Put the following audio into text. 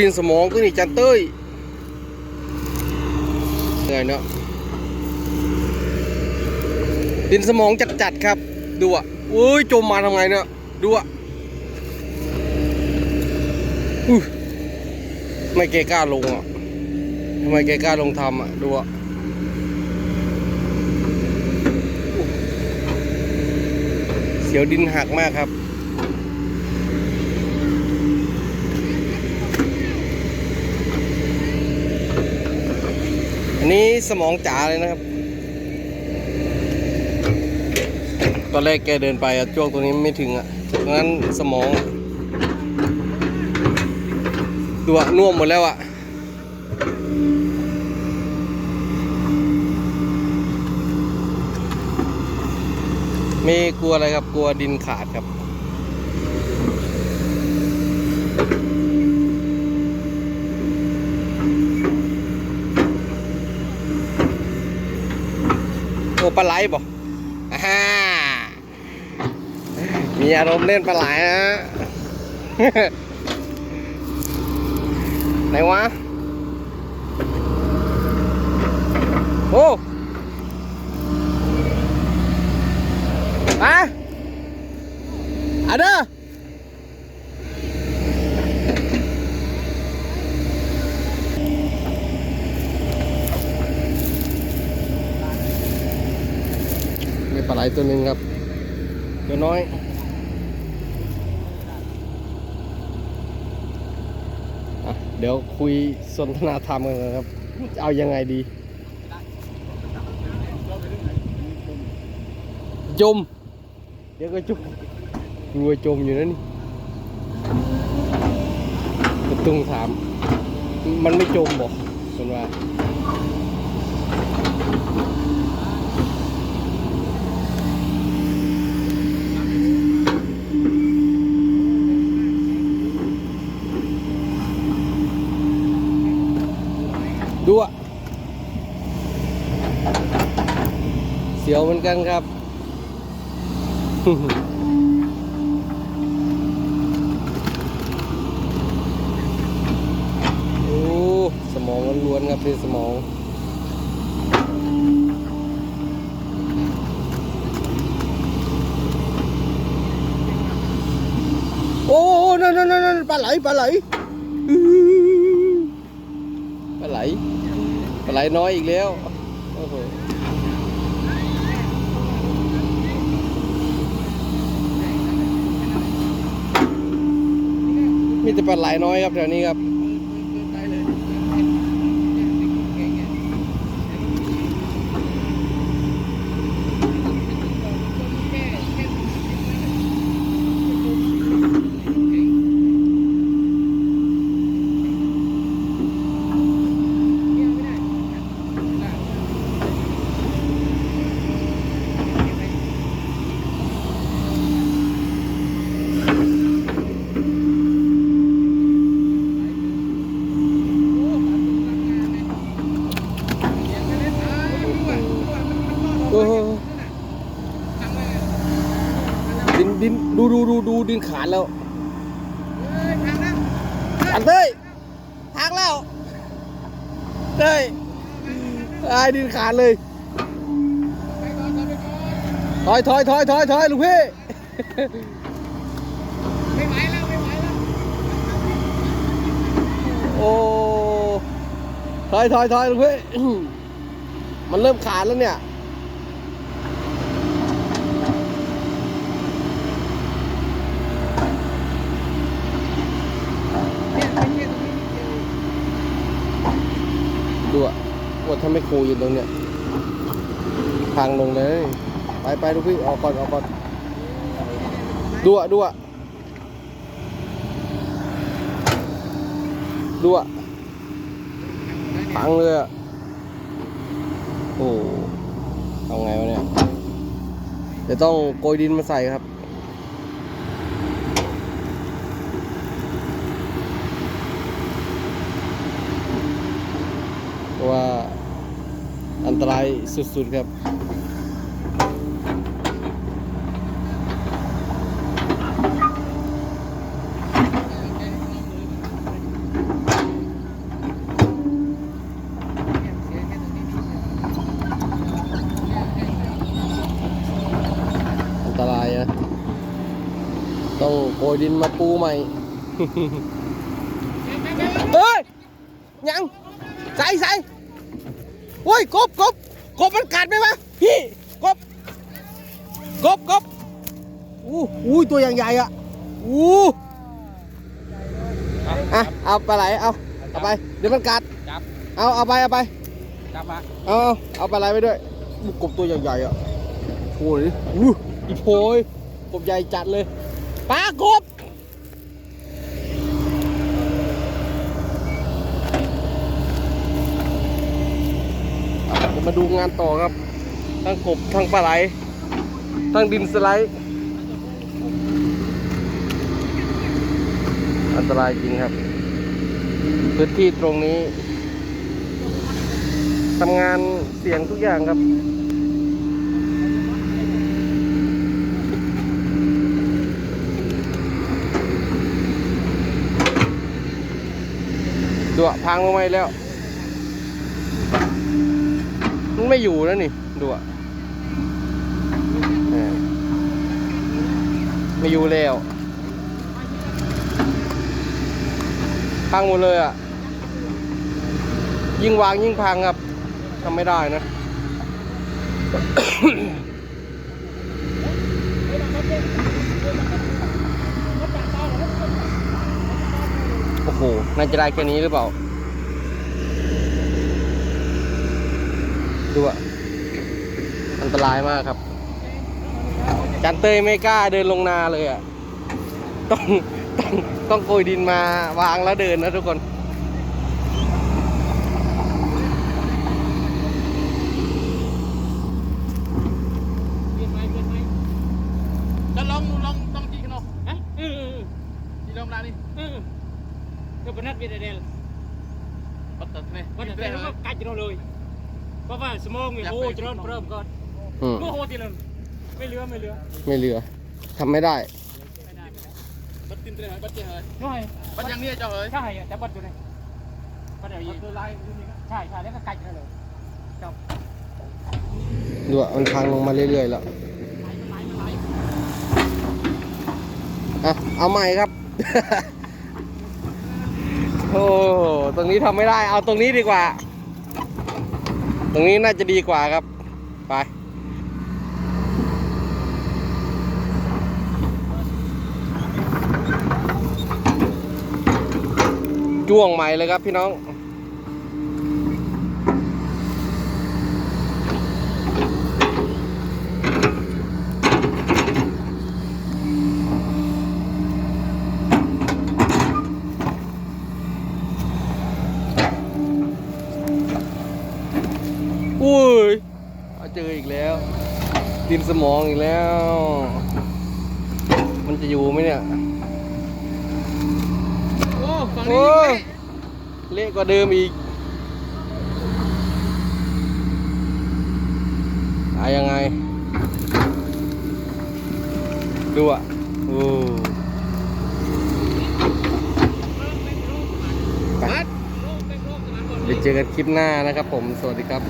ดินสมองตัวนี้จันเต้ยไงเนาะดินสมองจัดๆครับ ดูอะอุ้ยจมมาทำไงเนี่ยดูอะอุ้ยไม่แกกล้าลงอะทำไมแกกล้าลงทำอะดูอะเสียวดินหักมากครับ อั นี้สมองจ๋าเลยนะครับ ตอนแรกแกเดินไปอะช่วงตรงนี้ไม่ถึงอะตรงนั้นสมองอะดูอะน่วมหมดแล้วอะไม่กลัวอะไรครับ กลัวดินขาดครับ ปลาไหลบอกฮ่ามีอารมณ์เล่นปลาไหลนะไหนวะ โอ้อะอะเด้อีปลาไหลตัวหนึ่งครับ ตัวน้อยอะเดี๋ยวคุยสนทนาธรรมกันนะครับ เอายังไงดี จม เดี๋ยวก็จมกลัวจมอยู่นั่นนี่กระตุ้งถาม มันไม่จมบอกคนว่า ดูอะเสียวเหมือน กันครับโอ้สมองล้วนๆครับเป็นสมองโอ้นั่นนั่นนั่นปลาไหล ปลาไหล ปลาไหล ปลาไหลน้อยอีกแล้ว โอ้โห มีแต่ปลาไหลน้อยครับแถวนี้ครับ โอ้โหดินดินดูดูดูดูดินขาดแล้วอันเต้ยทางแล้วเต้ยไอ้ดินขาดเลยถอยถอยถอยถอยถอยลูกพี่ไม่ไหวแล้วไม่ไหวแล้วโอ้ถอยถอยถอยลูกพี่มันเริ่มขาดแล้วเนี่ยเนี่ยเป็นแค่ตรงนี้นิดเดียว ดูอะว่าถ้า ไม่ครูอยู่ตรงเนี้ยพังลงเลย ไปไปลูกพี่ออกก่อนออกก่อนดูอะดูอะดูอะพังเลยอะโอ้เอาไงวะเนี่ยเดี๋ยวต้องโกยดินมาใส่ครับ ตรายสุดๆครับอันตรายนะต้องโกยดินมาปูใหม่เฮ้ยยังใส่ใส่ โอ้ยกบกบกบมันกัดไหมวะพี่กบกบกบอู้อู้ตัวอย่างใหญ่อะอู้อะเอาปลาไหลเอาเอาไปเดี๋ยวมันกัดจับเอาเอาไปเอาไปจับมาเอาเอาเอาปลาไหลไปด้วยอู้กบตัวใหญ่ๆอะโอ้ยอู้อีโพยกบใหญ่จัดเลยปลากบ เดี๋ยว มาดูงานต่อครับ ทั้งกบทั้งปลาไหล ทั้งดินสไลด์อันตรายจริงครับ พื้นที่ตรงนี้ทำงานเสี่ยงทุกอย่างครับดูอะพังลงมาอีกแล้ว มัน ไม่อยู่แล้วนี่ ดูอะไม่อยู่แล้วพังหมดเลยอะ ยิ่งวางยิ่งพังครับทำไม่ได้นะโอ้โห น่าจะได้แค่นี้หรือเปล่า ดูอะอันตรายมากครับจันเตยไม่กล้าเดินลงนาเลยอะต้องต้องต้องโกยดินมาวางแล้วเดินนะทุกคนเปลี่ยนไหมเปลี่ยนไหมจะลองลองต้องจีกันเนาะฮะเออเออจีลองลานี่เออก็เป็นนัดเบียดเดลปัตตานีปัตตานีก็กัดเราเลย เพราะว่าสมองมีโอ้จะร้อนเพิ่มก่อนอืมโอ้โหทีนึงไม่เหลือไม่เหลือไม่เหลือทำไม่ได้ ไม่ได้ไม่ได้บัดตินเตะบัดเจ้าเฮ้ยน้อยบัดยังเนี่ยเจ้าเฮ้ยใช่แต่บัดอยู่ไหนบัดเดี๋ยวยิงตัวลายใช่ใช่แล้วก็กัดเราเลยครับดูอะมันพังลงมาเรื่อยๆแล้วอะเอาใหม่ครับ โอ้ตรงนี้ทำไม่ได้ เอาตรงนี้ดีกว่า ตรงนี้น่าจะดีกว่าครับ ไป จ้วงใหม่เลยครับพี่น้อง อุ้ยเอาเจออีกแล้วดินสมองอีกแล้ว มันจะอยู่ไหมเนี่ยโอ้ฝั่งโอ้นี้ยเละกว่าเดิมอีกอะยังไง ดูอะโอ้ไปบัดไปเจอกันคลิปหน้านะครับผม สวัสดีครับ